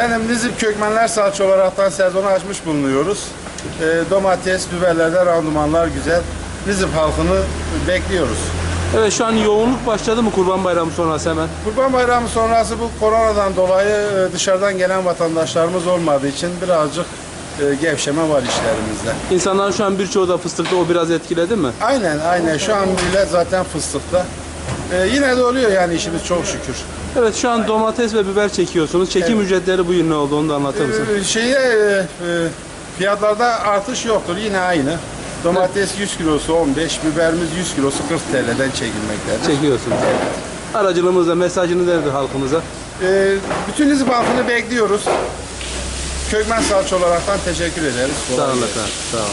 Efendim Nizip Kökmenler Salça olaraktan sezonu açmış bulunuyoruz. Ee, domates, biberlerde randımanlar güzel. Nizip halkını bekliyoruz. Evet şu an yoğunluk başladı mı Kurban Bayramı sonrası hemen? Kurban Bayramı sonrası bu koronadan dolayı e, dışarıdan gelen vatandaşlarımız olmadığı için birazcık e, gevşeme var işlerimizde. İnsanlar şu an birçoğu da fıstıkta o biraz etkiledi mi? Aynen aynen şu an bile zaten fıstıkta. Ee, yine de oluyor yani işimiz çok şükür. Evet şu an domates ve biber çekiyorsunuz. Çekim ücretleri bu yıl ne oldu onu da anlatır mısın? Ee, şeye e, e, fiyatlarda artış yoktur yine aynı. Domates 100 kilosu 15, biberimiz 100 kilosu 40 TL'den çekilmektedir. Çekiyorsunuz. Aracılığımızla mesajını nedir halkımıza? Ee, bütün Nizip halkını bekliyoruz. Kökmen salça olaraktan teşekkür ederiz. Sağ Kolay olun gelsin. efendim. Sağ olun.